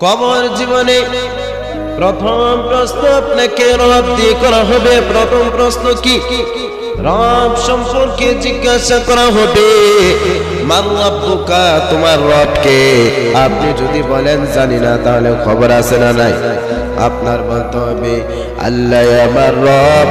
কবর জীবনে প্রথম প্রশ্ন আপনাকে রব দিয়ে করা হবে। প্রথম প্রশ্ন কি? রব সম্পর্কে জিজ্ঞাসা করা হবে। রব্বুকা, তোমার রবকে। আপনি যদি বলেন, জানি না, তাহলে খবর আছে না নাই? আপনার বলতে হবে, আল্লাহ আমার রব,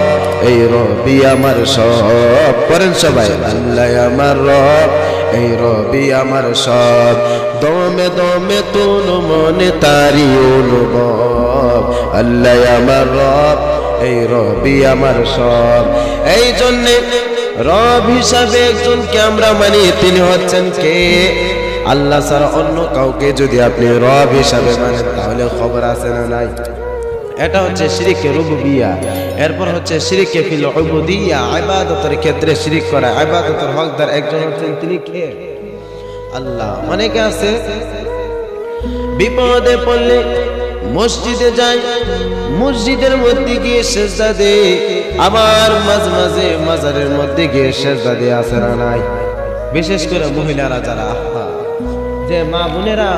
এই রবি আমার সব। করেন সবাই, আল্লাহ আমার রব এই রবি আমার সব। দমে দমে তুন মনে তারি অনুভব। আল্লাহ আমার রব, এই রবি আমার সব। এই জন্যে রব হিসাবে একজনকে আমরা মানি, তিনি হচ্ছেন কে? আল্লাহ ছাড়া অন্য কাউকে যদি আপনি রব হিসাবে মানেন, তাহলে খবর আছে না নাই? এটা হচ্ছে শিরিকে রুবুবিয়া। এরপর হচ্ছে শিরিকে ফিল উবুদিয়া, ইবাদতের ক্ষেত্রে শিরিক করা। ইবাদতের হকদার একজন হচ্ছেন তিনি কে? আল্লাহ। অনেকে আছে, বিপদে পড়লে মসজিদে যায়, মসজিদের মধ্যে গিয়ে সেজদা দে আবার মাঝে মাঝে মাজারের মধ্যে গিয়ে সেজদা দিয়ে আসে নাই? বিশেষ করে মহিলারা যারা যে মা বোনেরা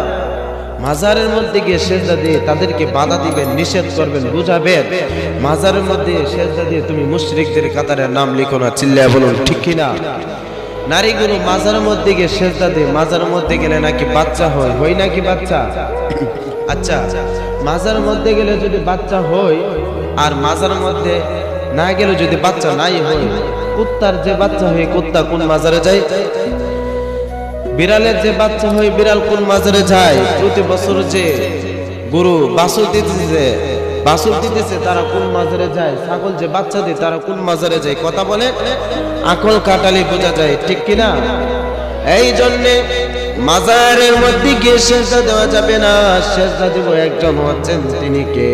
মাজারের মধ্যে গিয়ে সেজদা দিয়ে তাদেরকে বাধা দিবেন, নিষেধ করবেন, বুঝাবেন। মাজারের মধ্যে সেজদা দিয়ে তুমি মুশরিকদের কাতারে নাম লিখো না, চিল্লায় বলুন, ঠিক কিনা? নারীগুলো মাজারের মধ্যে গিয়ে সেজদা দিয়ে, মাজারের মধ্যে গেলে নাকি বাচ্চা হয় হয় নাকি বাচ্চা? আচ্ছা মাজারের মধ্যে গেলে যদি বাচ্চা হয়, আর মাজারের মধ্যে না গেলে যদি বাচ্চা নাই হয়, কুত্তার যে বাচ্চা হয়, কুত্তা কোন মাজারে যায়? বিড়ালের যে বাচ্চা হয়, বিড়াল কোন মাজারে যায়? প্রতি বছর যে গরু বাসুর দিতেছে বাসুর দিতেছে, তারা কোন মাজারে যায়? ছাগল যে বাচ্চা দেয়, তারা কোন মাজারে যায়? কথা বলে? আকল কাটালে বোঝা যায়, ঠিক কিনা? এই জন্যে মাজারের মধ্যে গিয়ে সেজদা দেওয়া যাবে না। সেজদা দিব একজন হচ্ছেন তিনি কে?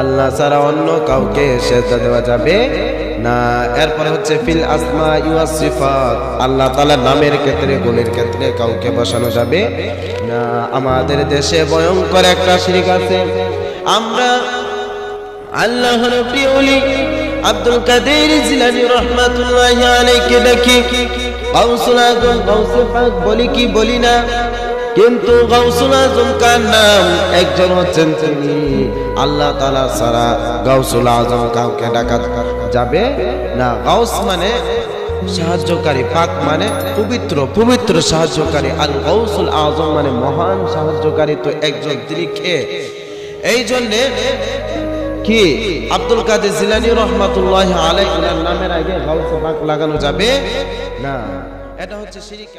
আল্লাহ ছাড়া অন্য কাউকে সেজদা দেওয়া যাবে না, এরপর হচ্ছে ফিল আসমা ইউয়া সিফাত। আল্লাহ তাআলার নামের ক্ষেত্রে, গুণের ক্ষেত্রে কাউকে বসানো যাবে না। আমাদের দেশে ভয়ঙ্কর একটা শিরিক আছে। আমরা আল্লাহর প্রিয় আব্দুল কাদের জিলানী রহমাতুল্লাহি আলাইহি ডাকি গাউসুল আজম গাউসে বলি কি বলি না। কিন্তু গাউসুল আজম কার নাম? একজন হচ্ছেন তিনি। আল্লাহ তালা ছাড়া গাউসুল আজম কাউকে ডাকা যাবে না। গাউস মানে সাহায্যকারী, পাক মানে পবিত্র পবিত্র সাহায্যকারী। আর গৌসুল আজম মানে মহান সাহায্যকারী তো একজন তিনি এই জন্যে কি আব্দুল কাদের জিলানি রহমাতুল্লাহ আলাই নামের আগে গাউসে পাক লাগানো যাবে? না। এটা হচ্ছে শিরিক